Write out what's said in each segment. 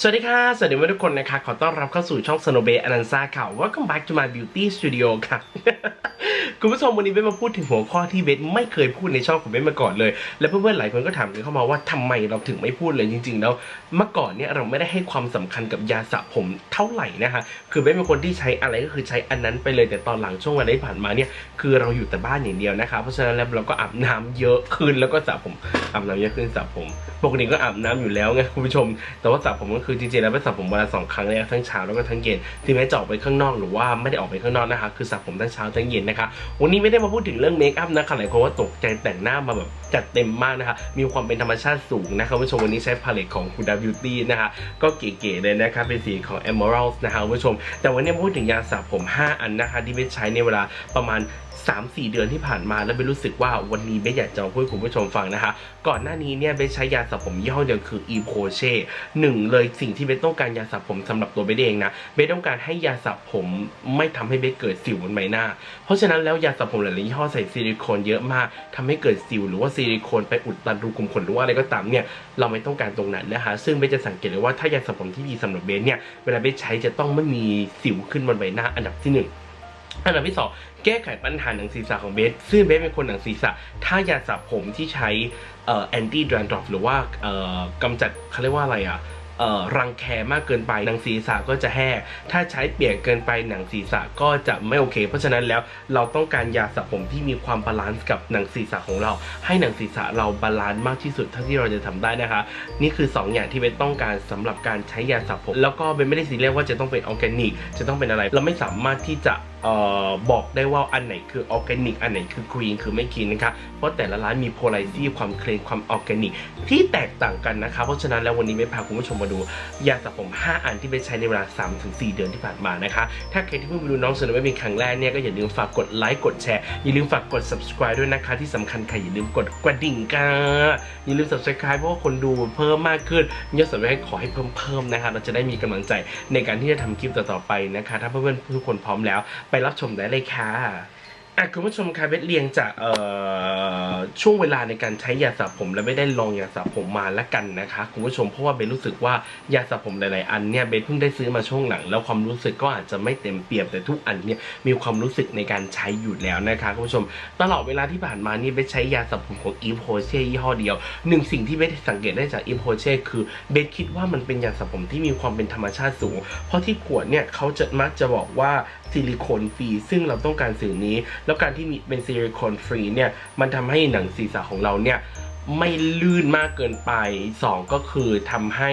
สวัสดีค่ะ สวัสดีทุกคนนะคะ ขอต้อนรับเข้าสู่ช่อง s n o b e a n a n z a ค่ะ Welcome back to my beauty studio ค่ะ คุณผู้ชมวันนี้เบสมาพูดถึงหัวข้อที่เบสไม่เคยพูดในช่องของเบสมาก่อนเลย และเพื่อนๆหลายคนก็ถามกันเข้ามาว่าทำไมเราถึงไม่พูดเลยจริง ๆ แล้ว เมื่อก่อนเนี่ยเราไม่ได้ให้ความสำคัญกับยาสระผมเท่าไหร่นะคะคือเบสเป็นคนที่ใช้อะไรก็คือใช้อันนั้นไปเลยแต่ตอนหลังช่วงเวลาที่ผ่านมาเนี่ยคือเราอยู่แต่บ้านอย่างเดียวนะคะเพราะฉะนั้นแล้วเราก็อาบน้ำเยอะขึ้นแล้วก็สระผมอาบน้ำเยอะขึ้นสระผมปกติก็อาบน้ำอยู่แล้วไงคุณผู้ชม แต่ว่าสระผมก็คือจริงๆแล้วเป็นสระผมวันละสองครั้งเลยทั้งเช้าแล้วก็ทั้งเย็นที่แม้จะออกไปข้างนอกหรือว่าไม่ได้ออกไปข้างนอกนะคะ คือสระผมทั้งเช้าทั้งเย็นนะคะวันนี้ไม่ได้มาพูดถึงเรื่องเมคอัพนะคะหลายคนว่าตกใจแต่งหน้ามาแบบจัดเต็มมากนะคะ มีความเป็นธรรมชาติสูงนะคะคุณผู้ชมวันนี้ใช้พาเลตของ Huda Beauty นะคะก็เก๋ๆเลยนะคะเป็นสีของ Emerald นะคะคุณผู้ชม แต่วันนี้พูดถึงยาสระผม 5 อันนะคะที่เบสใช้ในเวลาประมาณ 3-4 เดือนที่ผ่านมาแล้วเบสรู้สึกว่าวันนี้เบสอยากจะมาพูดคุณผู้ชมฟังนะคะ ก่อนหน้านี้เนี่ยเบสใช้ยาสระผมยี่ห้อเดียวคือ e p o c h e หนึ่งเลยสิ่งที่เบสต้องการยาสระผมสำหรับตัวเบสเองนะเบสต้องการให้ยาสระผมไม่ทำให้เบสเกิดสิวบนใบหน้า เพราะฉะนั้นแล้วยาสระผมหลายๆยี่ห้อใส่ซิลิโคนเยอะมากทำให้เกิดสิวหรือว่าซิลิโคนไปอุดตันรูขุมขนหรือว่าอะไรก็ตามเนี่ยเราไม่ต้องการตรงนั้นนะคะซึ่งเบสจะสังเกตเลยว่าถ้ายาสระผมที่ดีสำหรับเบสเนี่ยเวลาเบสใช้จะต้องไม่มีสิวขึ้นบนใบหน้าอันดับที่หนึ่ง อันดับที่สองแก้ไขปัญหาหนังศีรษะของเบสซึ่งเบสเป็นคนหนังศีรษะ ถ้ายาสระผมที่ใช้แอนตี้ดรนดรอปหรือว่าเอ่อกำจัดเขาเรียกว่าอะไรอะเอ่อรังแคมากเกินไปหนังศีรษะก็จะแห้งถ้าใช้เปียกเกินไปหนังศีรษะก็จะไม่โอเค เพราะฉะนั้นแล้วเราต้องการยาสระผมที่มีความบาลานซ์กับหนังศีรษะของเรา ให้หนังศีรษะเราบาลานซ์มากที่สุดเท่าที่เราจะทำได้นะคะ นี่คือ 2 อย่างที่เบนต้องการสำหรับการใช้ยาสระผม แล้วก็เบนไม่ได้ซีเรียสว่าจะต้องเป็นออร์แกนิกจะต้องเป็นอะไร เราไม่สามารถที่จะ บอกได้ว่าอันไหนคือออร์แกนิกอันไหนคือครีนคือไม่ครีนนะคะเพราะแต่ละร้านมีโพลาริตี้ความเคลนความออร์แกนิกที่แตกต่างกันนะคะเพราะฉะนั้นแล้ววันนี้เบนพาคุณผู้ชมมาดู ยาสระผม 5 อันที่เบนใช้ในเวลา 3-4 เดือนที่ผ่านมานะคะ ถ้าใครที่เพิ่งมาดูน้องเสนอไว้เป็นครั้งแรกเนี่ยก็อย่าลืมฝากกดไลค์กดแชร์อย่าลืมฝากกด subscribe ด้วยนะคะ ที่สำคัญใค่ะอย่าลืมกดกระดิ่งกันอย่าลืม subscribe เพราะว่าคนดูเพิ่มมากขึ้นยอด subscribe ขอให้เพิ่มเพิ่มๆนะคะเราจะได้มีกำลังใจในการที่จะทำคลิปต่อๆไปนะคะ ถ้าเพื่อนๆทุกคนพร้อมแล้วไปรับชมได้เลยค่ะ อะคุณผู้ชมคะเบสเรียงจากเอ่อช่วงเวลาในการใช้ยาสระผมและไม่ได้ลองยาสระผมมาละกันนะคะคุณผู้ชมเพราะว่าเบสรู้สึกว่ายาสระผมหลายๆอันเนี่ยเบสเพิ่งได้ซื้อมาช่วงหลัง แล้วความรู้สึกก็อาจจะไม่เต็มเปี่ยมแต่ทุกอันเนี่ยมีความรู้สึกในการใช้อยู่แล้วนะคะคุณผู้ชม ตลอดเวลาที่ผ่านมานี่เบสใช้ยาสระผมของอีโพเช่ยี่ห้อเดียวหนึ่งสิ่งที่เบสสังเกตได้จากอีโพเช่คือเบสคิดว่ามันเป็นยาสระผมที่มีความเป็นธรรมชาติสูง เพราะที่ขวดเนี่ยเขาจะมักจะบอกว่าซิลิโคนฟรีซึ่งเราต้องการสิ่งนี้แล้วการที่มีเป็นซิลิคอนฟรีเนี่ยมันทำให้หนังศีรษะของเราเนี่ยไม่ลื่นมากเกินไปสองก็คือทำให้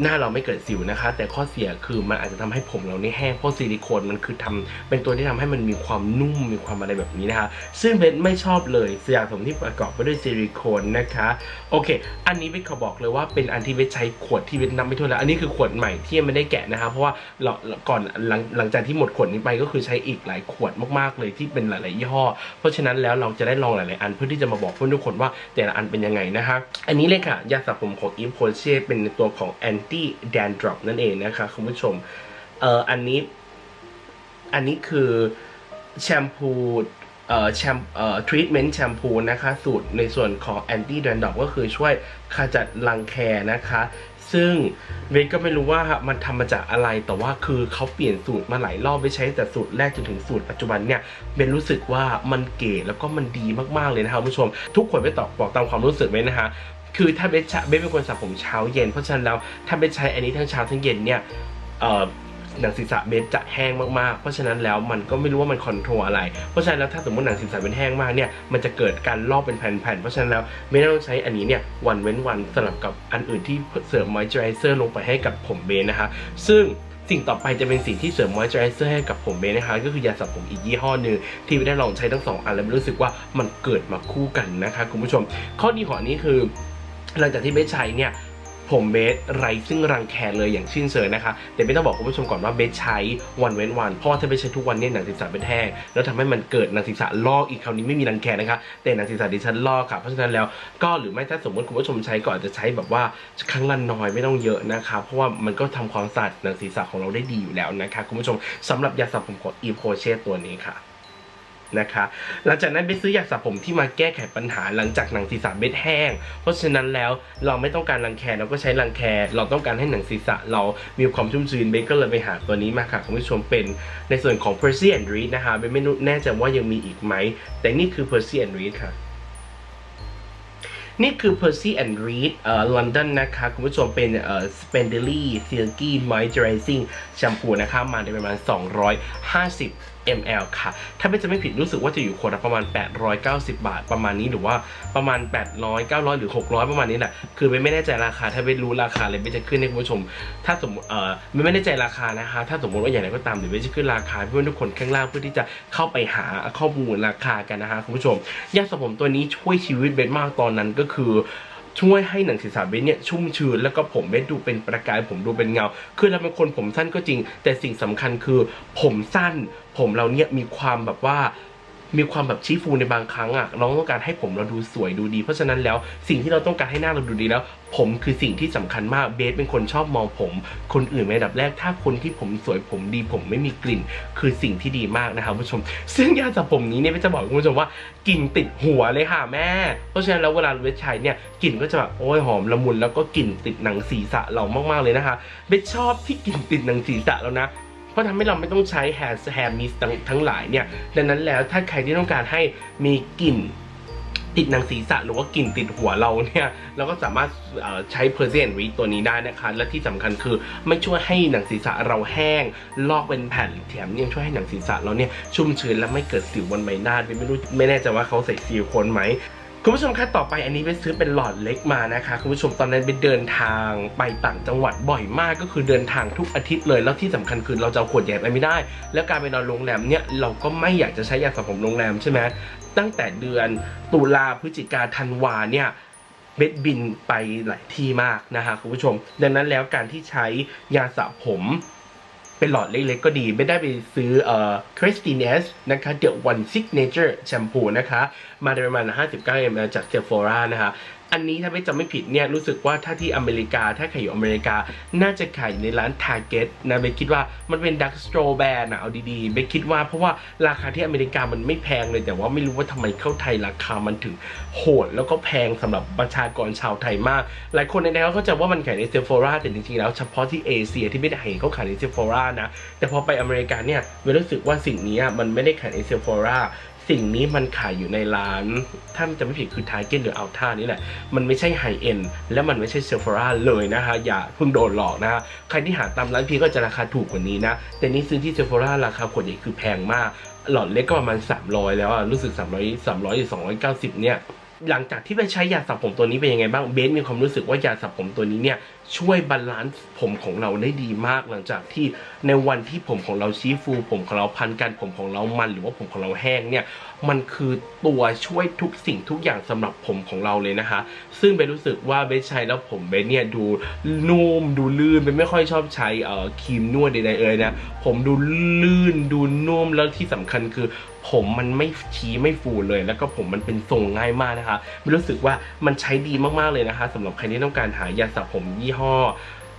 หน้าเราไม่เกิดสิวนะคะ แต่ข้อเสียคือมันอาจจะทำให้ผมเรานี่แห้งเพราะซิลิโคนมันคือทำเป็นตัวที่ทำให้มันมีความนุ่มมีความอะไรแบบนี้นะคะ ซึ่งเบนไม่ชอบเลยสยามผมที่ประกอบไปด้วยซิลิโคนนะคะโอเค อันนี้เบนขอบอกเลยว่าเป็นอันที่เบนใช้ขวดที่เบนนับไม่ถ้วนแล้วอันนี้คือขวดใหม่ที่ยังไม่ได้แกะนะคะเพราะว่าเราก่อนหลังหลังจากที่หมดขวดนี้ไปก็คือใช้อีกหลายขวดมากๆเลยที่เป็นหลายๆยี่ห้อ เพราะฉะนั้นแล้วเราจะได้ลองหลายๆอันเพื่อที่จะมาบอกเพื่อนทุกคนว่าแต่ละอันเป็นยังไงนะคะอันนี้เลยค่ะยาสระผมของ i m p o r t e เป็นตัวของ anti dandruff นั่นเองนะคะคุณผู้ชมเอ่ออันนี้อันนี้คือแชมพูเอ่อแชมเอ่อทรีทเมนต์แชมพูนะคะ สูตรในส่วนของ anti dandruff ก็คือช่วยขจัดรังแคนะคะ ซึ่งเวทก็ไม่รู้ว่ามันทำมาจากอะไรแต่ว่าคือเขาเปลี่ยนสูตรมาหลายรอบไปใช้แต่สูตรแรกจนถึงสูตรปัจจุบันเนี่ยเบนรู้สึกว่ามันเก๋แล้วก็มันดีมากๆเลยนะคะคุณผู้ชม ทุกคนไปตอบบอกตามความรู้สึกไว้นะคะ คือถ้าเบสเบสเป็นคนสระผมเช้าเย็น เพราะฉะนั้นแล้วถ้าเบสใช้อันนี้ทั้งเช้าทั้งเย็นเนี่ยหนังศีรษะเบสจะแห้งมากๆ เพราะฉะนั้นแล้วมันก็ไม่รู้ว่ามันคอนโทรลอะไร เพราะฉะนั้นแล้วถ้าสมมติหนังศีรษะเป็นแห้งมากเนี่ย มันจะเกิดการลอกเป็นแผ่นๆ เพราะฉะนั้นแล้วไม่ต้องใช้อันนี้เนี่ยวันเว้นวันสลับกับอันอื่นที่เสริมมอยเจอไรเซอร์ลงไปให้กับผมเบสนะคะ ซึ่งสิ่งต่อไปจะเป็นสิ่งที่เสริมมอยเจอไรเซอร์ให้กับผมเบสนะคะ ก็คือยาสระผมอีกยี่ห้อหนึ่งที่ไม่ได้ลองใช้ทั้งสองอันแล้วรู้สึกว่ามันเกิดมาคู่กันนะคะคุณผู้ชม ข้อดีของอันนี้คือ หลังจากที่เบสใช้เนี่ยผมเบสไรซึ่งรังแคเลยอย่างสิ้นเชิงนะคะแต่ไม่ต้องบอกคุณผู้ชมก่อนว่าเบสใช้วันเว้นวันเพราะว่าถ้าเบสใช้ทุกวันเนี่ยหนังศีรษะเป็นแห้งแล้วทำให้มันเกิดหนังศีรษะลอกอีกคราวนี้ไม่มีรังแคนะคะแต่หนังศีรษะดิฉันลอกค่ะเพราะฉะนั้นแล้วก็หรือไม่ถ้าสมมติคุณผู้ชมใช้ก็อาจจะใช้แบบว่าครั้งละน้อยไม่ต้องเยอะนะคะเพราะว่ามันก็ทำความสะอาดหนังศีรษะของเราได้ดีอยู่แล้วนะคะคุณผู้ชมสำหรับยาสระผมของอีโพเช่ตัวนี้ค่ะ นะคะ หลังจากนั้นเบสซื้อยาสระผมที่มาแก้ไขปัญหาหลังจากหนังศีรษะเบสแห้ง เพราะฉะนั้นแล้วเราไม่ต้องการรังแคเราก็ใช้รังแค เราต้องการให้หนังศีรษะเรามีความชุ่มชื้นเบสก็เลยไปหาตัวนี้มาค่ะคุณผู้ชมเป็นในส่วนของ Percy and Reed นะคะเบสไม่แน่ใจว่ายังมีอีกไหม แต่นี่คือ Percy and Reed ค่ะนี่คือ Percy and Reed เอ่อ London นะคะ คุณผู้ชมเป็นเอ่อ Spindly Silky Moisturizing Shampoo นะคะ มาในประมาณ 250 ml ค่ะ ถ้าไม่จะไม่ผิดรู้สึกว่าจะอยู่ขวดละประมาณ 890 บาทประมาณนี้หรือว่าประมาณ 800 900 หรือ 600 ประมาณนี้แหละคือไม่ไม่แน่ใจราคาถ้าไม่รู้ราคาเลยไม่จะขึ้นให้คุณผู้ชม ถ้าสมมติเอ่อไม่ไม่แน่ใจราคานะคะ ถ้าสมมติว่าอย่างไรก็ตามเดี๋ยวไม่จะขึ้นราคาเพื่อนทุกคนข้างล่างเพื่อที่จะเข้าไปหาข้อมูลราคากันนะคะคุณผู้ชมยาสระผมตัวนี้ช่วยชีวิตเบนมากตอนนั้นก็คือ ช่วยให้หนังศีรษะเบนเนี่ยชุ่มชื้นแล้วก็ผมเบนดูเป็นประกายผมดูเป็นเงา คือเราเป็นคนผมสั้นก็จริง แต่สิ่งสำคัญคือผมสั้น ผมเราเนี่ยมีความแบบว่า มีความแบบชี้ฟูในบางครั้งอะเราต้องการให้ผมเราดูสวยดูดี เพราะฉะนั้นแล้วสิ่งที่เราต้องการให้หน้าเราดูดีแล้ว ผมคือสิ่งที่สำคัญมากเบสเป็นคนชอบมองผม คนอื่นในระดับแรกถ้าคนที่ผมสวยผมดี ผมไม่มีกลิ่น คือสิ่งที่ดีมากนะครับผู้ชม ซึ่งยาสระผมนี้เนี่ยเบสจะบอกคุณผู้ชมว่ากลิ่นติดหัวเลยค่ะแม่ เพราะฉะนั้นแล้วเวลาเบสใช้เนี่ยกลิ่นก็จะแบบโอ้ยหอมละมุนแล้วก็กลิ่นติดหนังศีรษะเรามากๆเลยนะคะเบสชอบที่กลิ่นติดหนังศีรษะแล้วนะ เพราะทำให้เราไม่ต้องใช้แฮร์แฮร์มิสทั้งหลายเนี่ยดังนั้นแล้วถ้าใครที่ต้องการให้มีกลิ่นติดหนังศีรษะหรือว่ากลิ่นติดหัวเราเนี่ยเราก็สามารถเอ่อใช้ p e r s i a n r e ตัวนี้ได้นะคะ และที่สำคัญคือไม่ช่วยให้หนังศีรษะเราแห้ง ลอกเป็นแผ่นแถมยังช่วยให้หนังศีรษะเราเนี่ยชุ่มชื้นและไม่เกิดสิวบนใบหน้าไม่รู้ไม่แน่ใจว่าเขาใส่ซิลิโคนไหม คุณผู้ชมคะต่อไปอันนี้ไปซื้อเป็นหลอดเล็กมานะคะคุณผู้ชมตอนนั้นไปเดินทางไปต่างจังหวัดบ่อยมากก็คือเดินทางทุกอาทิตย์เลย แล้วที่สำคัญคือเราจะาขวดใหญ่ไปไม่ได้ แล้วการไปนอนโรงแรมเนี่ยเราก็ไม่อยากจะใช้ยาสระผมโรงแรมใช่ไหมตั้งแต่เดือนตุลาพฤศจิกาธันวาเนี่ยเบ็ดบินไปหลายที่มากนะคะคุณผู้ชม ดังนั้นแล้วการที่ใช้ยาสระผม เป็นหลอดเล็กๆก็ดี ไม่ได้ไปซื้อเอ่อ Christines นะคะ The One Signature Shampoo นะคะ มาในประมาณ 59 ml จากเซ p h o r a นะคะ อันนี้ถ้าไม่จำไม่ผิดเนี่ยรู้สึกว่าถ้าที่อเมริกาถ้าใครอยู่อเมริกา น่าจะขายอยู่ในร้าน Target นะเบคคิดว่ามันเป็น Dark Straw Brand นะเอาดีๆเบคคิดว่าเพราะว่าราคาที่อเมริกามันไม่แพงเลย แต่ว่าไม่รู้ว่าทำไมเข้าไทยราคามันถึงโหด แล้วก็แพงสำหรับประชากรชาวไทยมาก หลายคนในนั้นเขาจะว่ามันขายในเซฟ h o ราแต่จริงๆแล้วเฉพาะที่เอเชียที่ไม่ได้เห็นเขาขายในเซฟ h o รานะแต่พอไปอเมริกาเนี่ยเวลรู้สึกว่าสิ่งนี้มันไม่ได้ขายในเซฟ h o รา สิ่งนี้มันขายอยู่ในร้าน ถ้าจะไม่ผิดคือทาร์เก็ตหรืออัลท่านี่แหละ มันไม่ใช่ไฮเอ็นและมันไม่ใช่เซฟ h o ราเลยนะคะ อย่าเพิ่งโดนหลอกนะฮะใครที่หาตามร้านพีก็จะราคาถูกกว่านี้นะ แต่นี่ซื้อที่เซฟ h o ราราคาขวดใหญ่คือแพงมาก หลอดเล็กก็ประมาณ 300 แล้วอะรู้สึก 300 300หรือ290 เนี่ยหลังจากที่ไปใช้ยาสระผมตัวนี้เป็นยังไงบ้างเบสมีความรู้สึกว่ายาสระผมตัวนี้เนี่ยช่วยบาลานซ์ผมของเราได้ดีมากหลังจากที่ในวันที่ผมของเราชี้ฟู ผมของเราพันกัน ผมของเรามันหรือว่าผมของเราแห้งเนี่ยมันคือตัวช่วยทุกสิ่งทุกอย่างสำหรับผมของเราเลยนะคะ ซึ่งเบรู้สึกว่าเบสใช้แล้วผมเบสเนี่ยดูนุ่มดูลื่นเบสไม่ค่อยชอบใช้เอ่อครีมนวดใดๆเอ่ยนะผมดูลื่นดูนุ่มแล้วที่สำคัญคือผมมันไม่ชี้ไม่ฟูเลย แล้วก็ผมมันเป็นทรงง่ายมากนะคะไม่รู้สึกว่ามันใช้ดีมากๆเลยนะคะสำหรับใครที่ต้องการหายาสระผมยี่ห้อ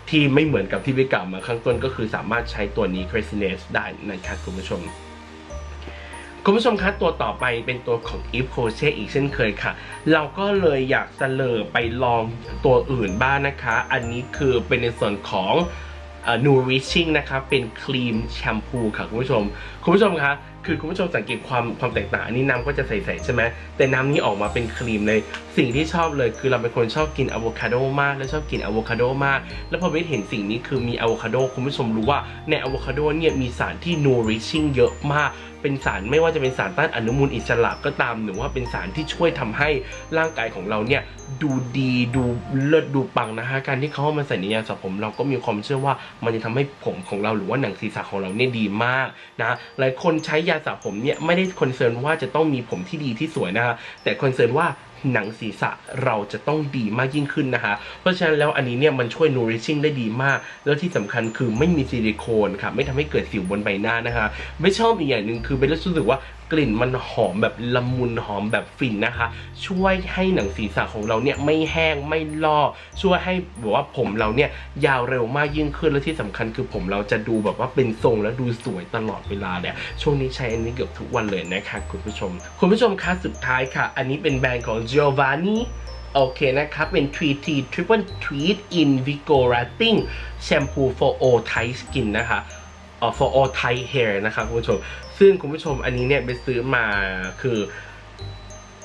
ที่ไม่เหมือนกับที่ไปกล่าวมาข้างต้นก็คือสามารถใช้ตัวนี้ c r e s i n e s ได้นะครับคุณผู้ชม คุณผู้ชมคะตัวต่อไปเป็นตัวของ e v e c o c h e อีกเช่นเคยค่ะ เราก็เลยอยากเสลอไปลองตัวอื่นบ้างนะคะ อันนี้คือเป็นในส่วนของเอ่อ nourishing นะคะเป็นครีมแชมพูค่ะคุณผู้ชม คุณผู้ชมคะ คือคุณผู้ชมสังเกตความความแตกต่างอันนี้น้ำก็จะใสๆใช่ไหมแต่น้ำนี้ออกมาเป็นครีมเลย สิ่งที่ชอบเลยคือเราเป็นคนชอบกินอะโวคาโดมากและชอบกินอะโวคาโดมาก แล้วพอไปเห็นสิ่งนี้คือมีอะโวคาโดคุณผู้ชมรู้ว่าในอะโวคาโดเนี่ยมีสารที่ nourishing เยอะมาก เป็นสารไม่ว่าจะเป็นสารต้านอนุมูลอิสระก็ตามหรือว่าเป็นสารที่ช่วยทำให้ร่างกายของเราเนี่ย ดูดีดูเลิศดูปังนะฮะการที่เขาเอามาใส่ในยาสระผมเราก็มีความเชื่อว่ามันจะทำให้ผมของเราหรือว่าหนังศีรษะของเราเนี่ยดีมากนะหลายคนใช้ยาสระผมเนี่ยไม่ได้คอนเซิร์นว่าจะต้องมีผมที่ดีที่สวยนะฮะแต่คอนเซิร์นว่าหนังศีรษะเราจะต้องดีมากยิ่งขึ้นนะคะ เพราะฉะนั้นแล้วอันนี้เนี่ยมันช่วย nourishing ได้ดีมาก แล้วที่สำคัญคือไม่มีซิลิโคนค่ะไม่ทำให้เกิดสิวบนใบหน้านะคะ ไม่ชอบอีกอย่างหนึ่งคือเบลรู้สึกว่ากลิ่นมันหอมแบบละมุนหอมแบบฟินนะคะ ช่วยให้หนังศีรษะของเราเนี่ยไม่แห้งไม่ลอกช่วยให้แบบว่าผมเราเนี่ยยาวเร็วมากยิ่งขึ้นและที่สำคัญคือผมเราจะดูแบบว่าเป็นทรงและดูสวยตลอดเวลาเนี่ยช่วงนี้ใช้อันนี้เกือบทุกวันเลยนะคะคุณผู้ชม คุณผู้ชมคะสุดท้ายค่ะ อันนี้เป็นแบรนด์ของ Giovanni โอเคนะครับ เป็น 3T Triple Treat Invigorating Shampoo for all Thai Skin นะคะ for all Thai hair นะครับคุณผู้ชม ซึ่งคุณผู้ชมอันนี้เนี่ยไปซื้อมาคือ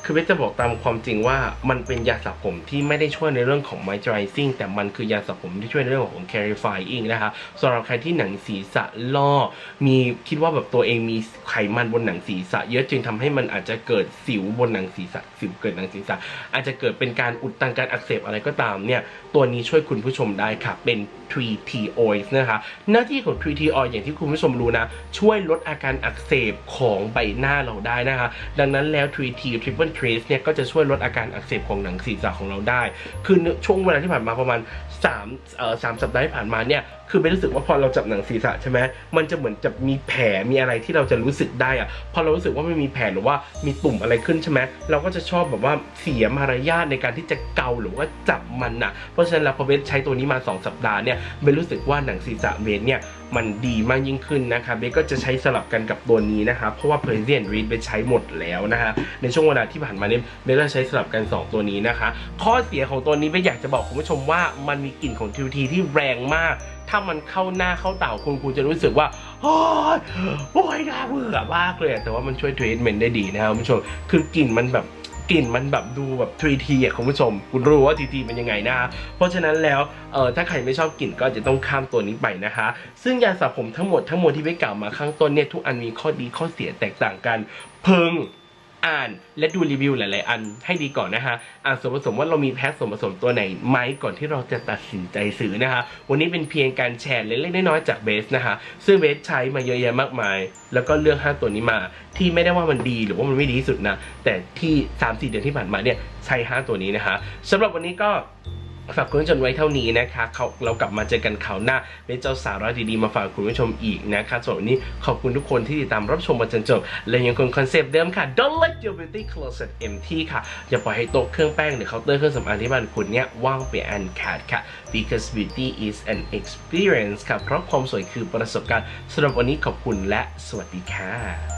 คือเบสจะบอกตามความจริงว่ามันเป็นยาสระผมที่ไม่ได้ช่วยในเรื่องของ moisturizing แต่มันคือยาสระผมที่ช่วยในเรื่องของ clarifying นะคะสำหรับใครที่หนังศีรษะลอกมีคิดว่าแบบตัวเองมีไขมันบนหนังศีรษะ เยอะจึงทำให้มันอาจจะเกิดสิวบนหนังศีรษะสิวเกิดหนังศีรษะ อาจจะเกิดเป็นการอุดตันการอักเสบอะไรก็ตามเนี่ยตัวนี้ช่วยคุณผู้ชมได้ค่ะ เป็น 3T Oil นะคะหน้าที่ของ 3T Oil อย่างที่คุณผู้ชมรู้นะช่วยลดอาการอักเสบของใบหน้าเราได้นะคะ ดังนั้นแล้ว 3T Triple Trace เนี่ยก็จะช่วยลดอาการอักเสบของหนังศีรษะของเราได้ คือช่วงเวลาที่ผ่านมาประมาณ3เอ่อสามสัปดาห์ที่ผ่านมาเนี่ยคือเป็นรู้สึกว่าพอเราจับหนังศีรษะใช่ไหมมันจะเหมือนจะมีแผลมีอะไรที่เราจะรู้สึกได้อะพอเรารู้สึกว่าไมันมีแผลหรือว่ามีตุ่มอะไรขึ้นใช่ไหมเราก็จะชอบแบบว่าเสียมารยาทในการที่จะเกาหรือว่าจับมันอะเพราะฉะนั้นแล้วพอเบสใช้ตัวนี้มา 2 สัปดาห์เนี่ยเบสรู้สึกว่าหนังศีรษะเบสเนี่ย มันดีมากยิ่งขึ้นนะคะเบสก็จะใช้สลับกันกับตัวนี้นะคะเพราะว่า Persian Reed เบสใช้หมดแล้วนะคะในช่วงเวลาที่ผ่านมาเนี่ยเบสก็ใช้สลับกัน 2 ตัวนี้นะคะ ข้อเสียของตัวนี้เบสอยากจะบอกคุณผู้ชมว่ามันมีกลิ่นของทิวทีที่แรงมาก ถ้ามันเข้าหน้าเข้าตาคุณคุณจะรู้สึกว่าโอ้ยโอ้ยน่าเบื่อมากเลยแต่ว่ามันช่วยทรีทเมนต์ได้ดีนะครับคุณผู้ชมคือกลิ่นมันแบบ กลิ่นมันแบบดูแบบ 3T อะคุณผู้ชม คุณรู้ว่า 3T เป็นยังไงนะเพราะฉะนั้นแล้วเออถ้าใครไม่ชอบกลิ่นก็จะต้องข้ามตัวนี้ไปนะคะ ซึ่งยาสระผมทั้งหมดทั้งมวลที่ไปกล่าวมาข้างต้นเนี่ยทุกอันมีข้อดีข้อเสียแตกต่างกันเพิง อ่านและดูรีวิวหลาย ๆ อันให้ดีก่อนนะคะอ่านส่วนผสมว่าเรามีแพ็คส่วนผสมตัวไหนไหมก่อนที่เราจะตัดสินใจซื้อนะคะ วันนี้เป็นเพียงการแชร์เล็ก ๆ น้อย ๆ จากเบสนะคะ ซึ่งเบสใช้มาเยอะแยะมากมาย แล้วก็เลือก 5 ตัวนี้มา ที่ไม่ได้ว่ามันดีหรือว่ามันไม่ดีที่สุดนะ แต่ที่ 3-4 เดือนที่ผ่านมาเนี่ยใช้ 5 ตัวนี้นะคะสำหรับวันนี้ก็ ฝากคุณผู้ชมไว้เท่านี้นะคะเขาเรากลับมาเจอกันคราวหน้าเป็นเจ้าสาระดีๆมาฝากคุณผู้ชมอีกนะคะส่วนวันนี้ขอบคุณทุกคนที่ติดตามรับชมมาจนจบ และยังคงคอนเซปต์เดิมค่ะ Don't let your beauty closet empty ค่ะ อย่าปล่อยให้โต๊ะเครื่องแป้งหรือเคาน์เตอร์เครื่องสำอางที่บ้านคุณเนี่ยว่างเปล่าอันขาดค่ะ because beauty is an experience ค่ะเพราะความสวยคือประสบการณ์สำหรับวันนี้ขอบคุณและสวัสดีค่ะ